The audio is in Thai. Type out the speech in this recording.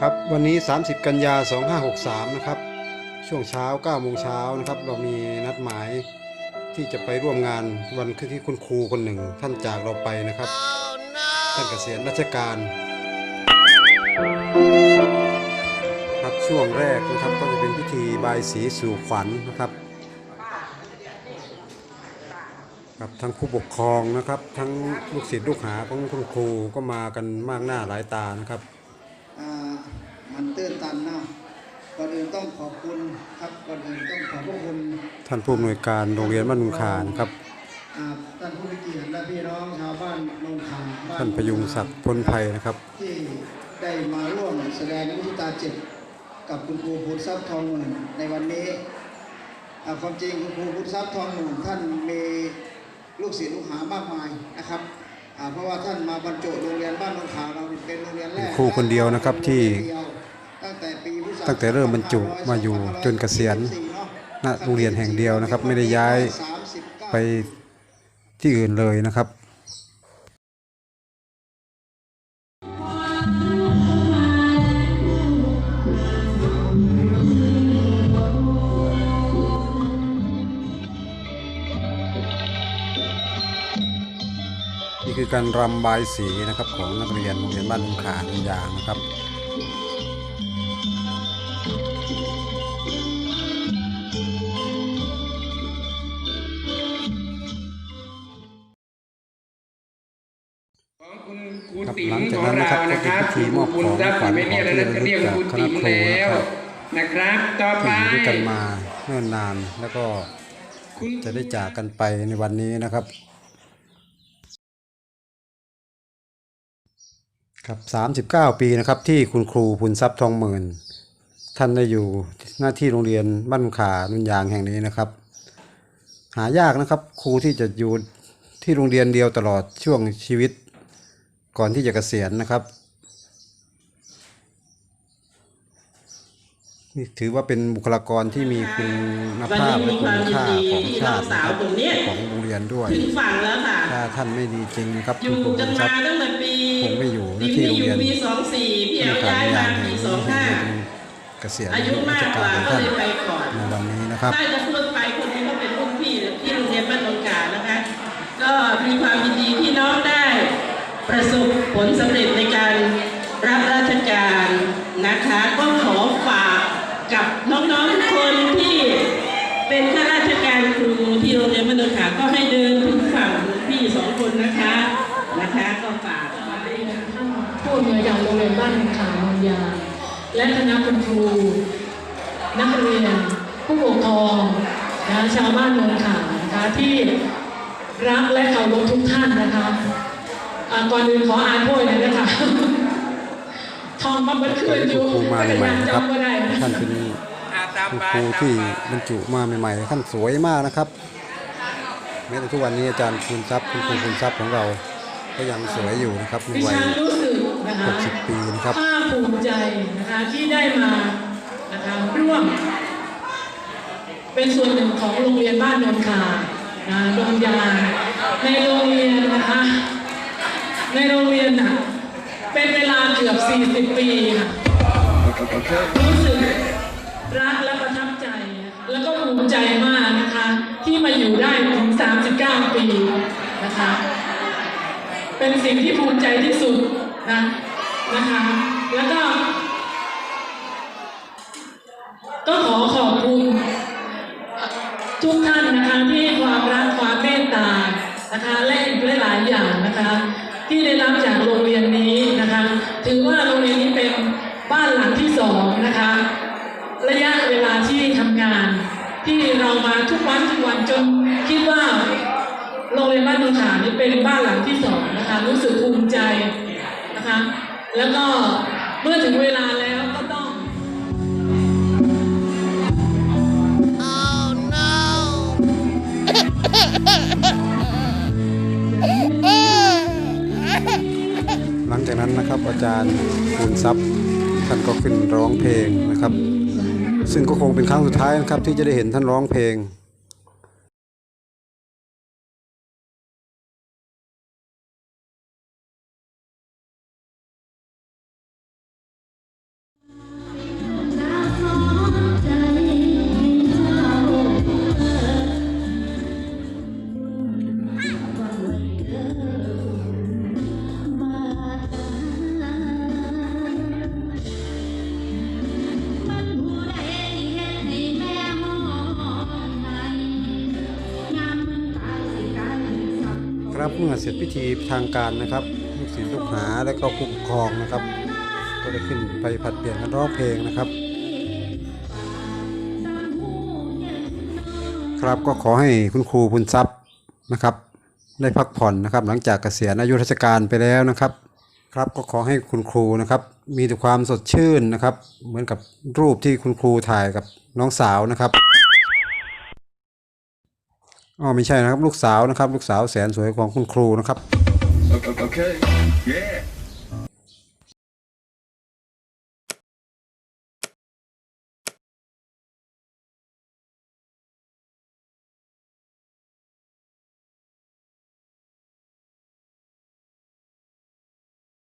ครับวันนี้ 30 กันยา 2563 นะครับ ช่วงเช้า9โมงเช้านะครับ เรามีนัดหมายที่จะไปร่วมงานวันที่คุณครูคนหนึ่ง ท่านจากเราไปนะครับท่านเกษียณราชการ ครับช่วงแรกนะครับก็จะเป็นพิธีบายสีสู่ขวัญนะครับครับทั้งผู้ปกครองนะครับ ทั้งลูกศิษย์ลูกหาของคุณครูก็มากันมากหน้าหลายตานะครับ อ่ามันตื้นตันเนาะก่อนอื่นต้อง ขอบคุณครับก่อนอื่นต้องขอบพระคุณท่านผู้อำนวยการโรงเรียนบ้านนุงคานะครับ อ่าท่านผู้มีเกียรติและพี่น้องชาวบ้านนงขาบ้ท่านพยุงศักดิ์พ้นภัยนะครับ ที่ได้มาร่วมแสดงมุทิตาจิตกับคุณครูพุทธทรัพย์ทองหมื่นในวันนี้อ่าความจริงคุณครูพุทธทรัพย์ทองหมื่นท่านมีลูกศิษย์ลูกหามากมายนะครับอ่าเพราะว่าท่านมาบรรจุโรงเรียนบ้านนงขาเราเป็นโรงเรียนแรก ครูคนเดียวนะครับที่ ตั้งแต่เริ่มบรรจุมาอยู่จนเกษียณณโรงเรียนแห่งเดียวนะครับ ไม่ได้ย้ายไปที่อื่นเลยนะครับนี่คือการรำบายสีนะครับของนักเรียนโรงเรียนบ้านลุงขาลุงยางนะครับ ติ๋มหลังจากขอนั้งนนะครัเราบนะครับก็เป็นพิธีมอบคุณของรับขวัญไม่มีอะไรของที่จะเรียกระลึคกรูจากติ๋มคณะครูแล้วนะครับนะครับ ต่อไปที่อยู่ด้วยกันมาเนิ่นนานแล้วก็คุณจะได้จากกันไปในวันนี้นะครับ ครับ 39 ปีนะครับที่คุณครูพุนทรัพย์ทองหมื่น ท่านได้อยู่หน้าที่โรงเรียนบ้านขานุนยางแห่งนี้นะครับ หายากนะครับครูที่จะอยู่ที่โรงเรียนเดียวตลอดช่วงชีวิต ก่อนที่จะเกษียณนะครับนี่ถือว่าเป็นบุคลากรที่มีคุณภาพและคุณค่าของชาตินะครับของโรงเรียนด้วยถึงฝั่งแล้วค่ะถ้าท่านไม่ดีจริงนะครับอคุณยู่ครูกัคุนณทรัมาพย์ตั้งแต่ปีคงไม่อยู่ในดิมที่นี่โรงอยู่เรียนปีสองสี่พี่ที่เอาการย้ายยามมาแห่งปีนี้สองห้าเกษียณอายุรามาชกกการว่าของก็ท่านเลยไปก่อนในวันนี้นะครับได้จะพูดไปคนนี้ก็เป็นรุ่นพี่ที่โรงเรียนบ้านดงกานะคะ ก็มีความยินดีที่น้องได้ ประสบผลสำเร็จในการรับราชการนะคะ ก็ขอฝากกับน้องๆทุกคนที่เป็นข้าราชการครูที่โรงเรียนบ้านดงกาก็ให้เดินถึงฝั่งพี่สองคนนะคะนะคะก็ฝากไว้ท่านผู้อำนวยการโรงเรียนบ้านขามนยา และคณะคุณครูนักเรียนผู้ปกครองนะชาวบ้านโนนขานะคะที่รักและเคารพทุกท่านนะคะ ก่อนอื่นขออ่านโพยหน่อยนะคะทองมาบันตคือนนนี้อคุณยู่ครูมาใหม่ๆนะครับจำก็ได้นะท่านเป็นอ่าตามคุณไปครูตามที่ไปบรรจุมาใหม่ๆท่านสวยมากนะครับแม้แต่ทุกวันนี้อาจารย์คุณทรัพย์คุณครูคุณทรัพย์ของเรา ก็ยังสวยอยู่นะครับในดิวัยฉันรู้สึกนะคะ60 ปีนะครับภาคภูมิใจนะคะที่ได้มานะคะร่วม เป็นส่วนหนึ่งของโรงเรียนบ้านนนทานะโรงยางในโรงเรียนนะคะ ในโรงเรียนน่ะเป็นเวลาเกือบ 40 ปีค่ะรู้สึกรักและประทับใจ แล้วก็ภูมิใจมากนะคะ ที่มาอยู่ได้ถึง 39 ปีนะคะ เป็นสิ่งที่ภูมิใจที่สุดนะนะคะ แล้วก็ ก็ขอขอบคุณทุกท่านนะคะที่ความรักความเมตตานะคะและอีกหลายๆอย่างนะคะ ที่ได้รับจากโรงเรียนนี้นะคะ ถือว่าโรงเรียนนี้เป็นบ้านหลังที่สองนะคะ ระยะเวลาที่ทำงาน ที่เรามาทุกวันทุกวันจนคิดว่าโรงเรียนบ้านนนฉานี่เป็นบ้านหลังที่สองนะคะ รู้สึกภูมิใจนะคะ แล้วก็เมื่อถึงเวลาแล้วก็ ลังจากนั้นนะครับอาจารย์คุณทรัพย์ท่านก็ขึ้นร้องเพลงนะครับ ซึ่งก็คงเป็นครั้งสุดท้ายนะครับที่จะได้เห็นท่านร้องเพลง ครับเมื่อเสร็จพิธีทางการนะครับลูกศิษย์ลูกหาและก็ผู้ปกครองนะครับ ก็ได้ขึ้นไปผัดเปลี่ยนกันร้องเพลงนะครับ ครับก็ขอให้คุณครูพุนทรัพย์นะครับ ได้พักผ่อนนะครับ หลังจากเกษียณอายุราชการไปแล้วนะครับ ครับก็ขอให้คุณครูนะครับ มีแต่ความสดชื่นนะครับ เหมือนกับรูปที่คุณครูถ่ายกับน้องสาวนะครับ อ๋อไม่ใช่นะครับลูกสาวนะครับ ลูกสาวแสนสวยของคุณครูนะครับ Okay. Yeah.